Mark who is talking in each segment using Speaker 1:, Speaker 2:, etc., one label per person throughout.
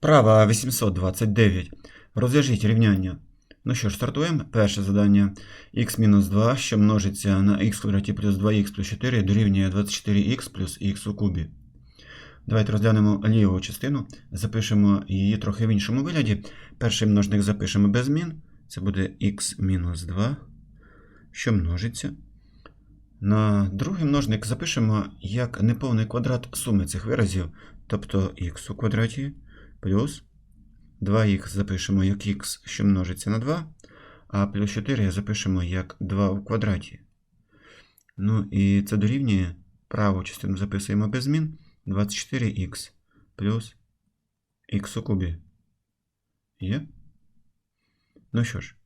Speaker 1: Вправа 829. Розв'яжіть рівняння. Ну що ж, стартуємо. Перше завдання. х-2, що множиться на х квадраті плюс 2х плюс 4 дорівнює 24х плюс х у кубі. Давайте розглянемо ліву частину. Запишемо її трохи в іншому вигляді. Перший множник запишемо без змін. Це буде х-2, що множиться. На другий множник запишемо як неповний квадрат суми цих виразів, тобто х у квадраті плюс 2х запишемо як х, що множиться на 2, а плюс 4 запишемо як 2 у квадраті. Ну і це дорівнює праву частину записуємо без змін 24х плюс х у кубі. Є? Ну що ж,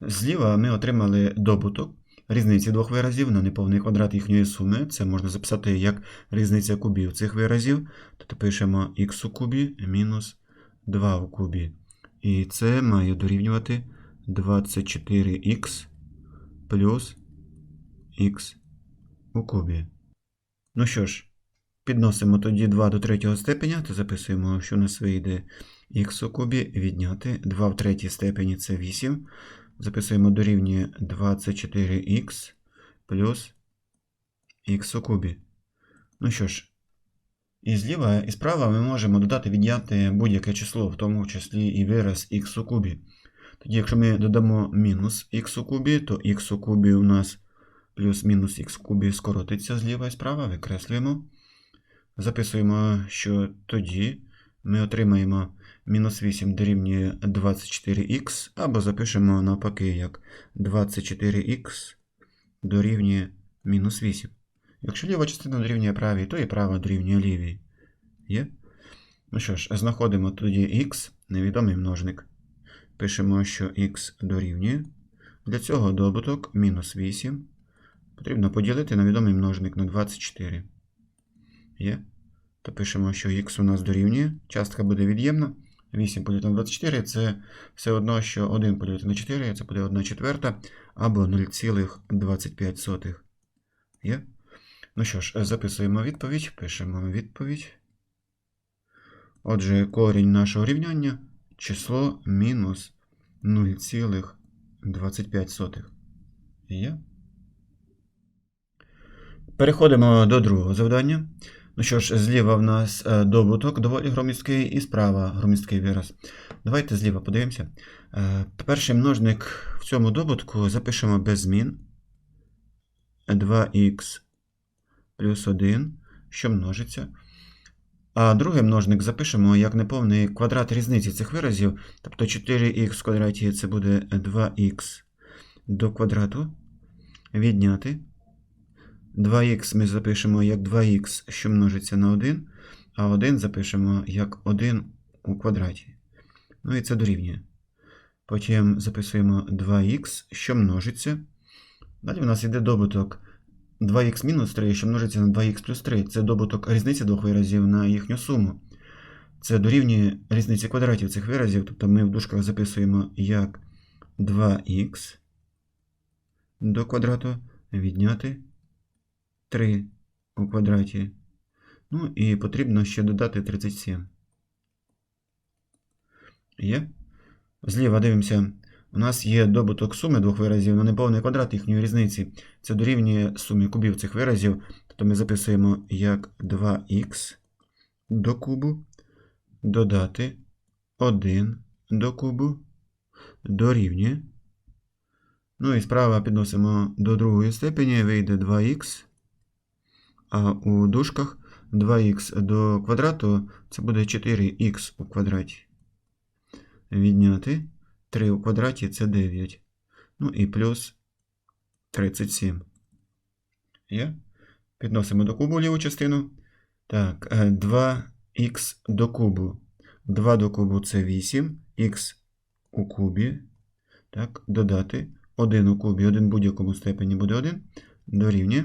Speaker 1: зліва ми отримали добуток різниці двох виразів на неповний квадрат їхньої суми. Це можна записати як різниця кубів цих виразів. Тобто пишемо х у кубі мінус 2 у кубі. І це має дорівнювати 24х плюс х у кубі. Ну що ж, підносимо тоді 2 до третього степеня, то записуємо, що у нас вийде х у кубі відняти 2 в третій степені це 8. Записуємо дорівнює 24х плюс х у кубі. Ну що ж, і зліва, і справа ми можемо додати відняти будь-яке число, в тому числі і вираз х у кубі. Тоді, якщо ми додамо мінус х у кубі, то х у кубі у нас плюс-мінус х у кубі скоротиться зліва і справа, викреслюємо. Записуємо, що тоді ми отримаємо мінус 8 дорівнює 24х, або запишемо навпаки, як 24х дорівнює мінус 8. Якщо ліва частина дорівнює правій, то і права дорівнює лівій. Є? Ну що ж, знаходимо тоді х, невідомий множник. Пишемо, що х дорівнює. Для цього добуток мінус 8. Потрібно поділити на відомий множник на 24. Є? То пишемо, що х у нас дорівнює. Частка буде від'ємна. 8 поділити на 24 це все одно, що 1 поділити на 4, це буде 1 четверта або 0,25. Є? Ну що ж, записуємо відповідь, пишемо відповідь. Отже, корінь нашого рівняння число мінус 0,25. Є? Переходимо до другого завдання. Ну що ж, зліва в нас е, добуток доволі громісткий і справа громісткий вираз. Давайте зліва подивимося. Е, Перший множник в цьому добутку запишемо без змін 2х плюс 1, що множиться. А другий множник запишемо як неповний квадрат різниці цих виразів. Тобто 4х в квадраті це буде 2х до квадрату. Відняти. 2х ми запишемо як 2х, що множиться на 1, а 1 запишемо як 1 у квадраті. Ну і це дорівнює. Потім записуємо 2х, що множиться. Далі у нас йде добуток 2х мінус 3, що множиться на 2х плюс 3. Це добуток різниці двох виразів на їхню суму. Це дорівнює різниці квадратів цих виразів. Тобто ми в дужках записуємо як 2х до квадрату відняти 3 у квадраті. Ну і потрібно ще додати 37. Є? Зліва дивимося. У нас є добуток суми двох виразів на неповний квадрат їхньої різниці. Це дорівнює сумі кубів цих виразів. Тобто ми записуємо як 2х до кубу додати 1 до кубу дорівнює. Ну і справа підносимо до другої степені, вийде 2х. А у дужках 2х до квадрату це буде 4х у квадраті. Відняти 3 у квадраті це 9. Ну і плюс 37. Є? Підносимо до кубу ліву частину. Так, 2х до кубу. 2 до кубу це 8, х у кубі. Так, додати 1 у кубі, 1 в будь-якому степені буде 1. Дорівнює.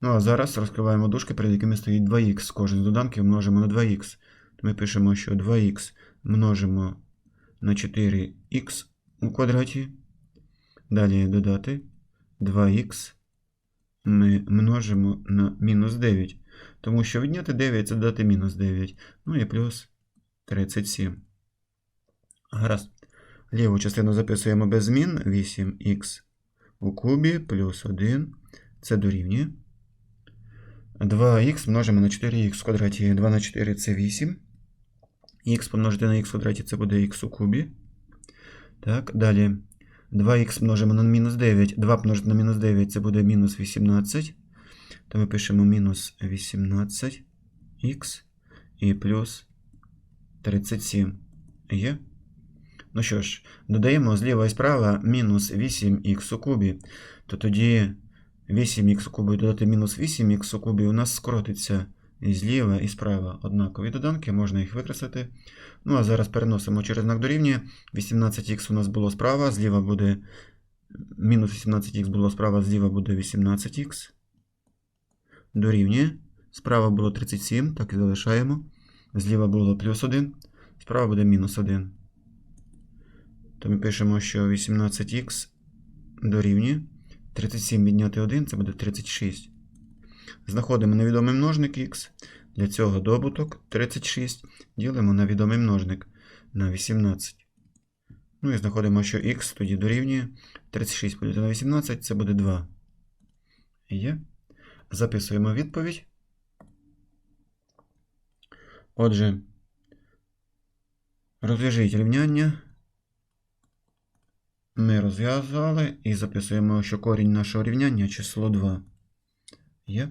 Speaker 1: Ну, а зараз розкриваємо дужки, перед якими стоїть 2х. Кожен з доданків множимо на 2х. Ми пишемо, що 2х множимо на 4х у квадраті. Далі додати 2х ми множимо на мінус 9. Тому що відняти 9 це додати мінус 9. Ну і плюс 37. Гаразд. Ліву частину записуємо без змін. 8х у кубі плюс 1. Це дорівнює. 2х множимо на 4х в квадраті. 2 на 4 це 8. х помножити на х в квадраті це буде х у кубі. Так, далі. 2х множимо на мінус 9. 2 помножити на мінус 9 це буде мінус 18. То ми пишемо мінус 18х і плюс 37 є. Ну що ж, додаємо зліва і справа мінус 8х у кубі. То тоді 8х у кубі додати мінус 8х у кубі у нас скоротиться і зліва і справа однакові доданки, можна їх викреслити. Ну а зараз переносимо через знак дорівнює. 18х у нас було справа, зліва буде мінус 18х було справа, зліва буде 18х. Дорівнює. Справа було 37, так і залишаємо. Зліва було плюс 1, справа буде мінус 1. То ми пишемо, що 18х дорівнює. 37 відняти 1 це буде 36. Знаходимо невідомий множник х. Для цього добуток 36 ділимо на відомий множник на 18. Ну і знаходимо, що х тоді дорівнює 36 поділити на 18 це буде 2. Є. Записуємо відповідь. Отже, розв'яжіть рівняння. Ми розв'язали і записуємо, що корінь нашого рівняння число 2. Є.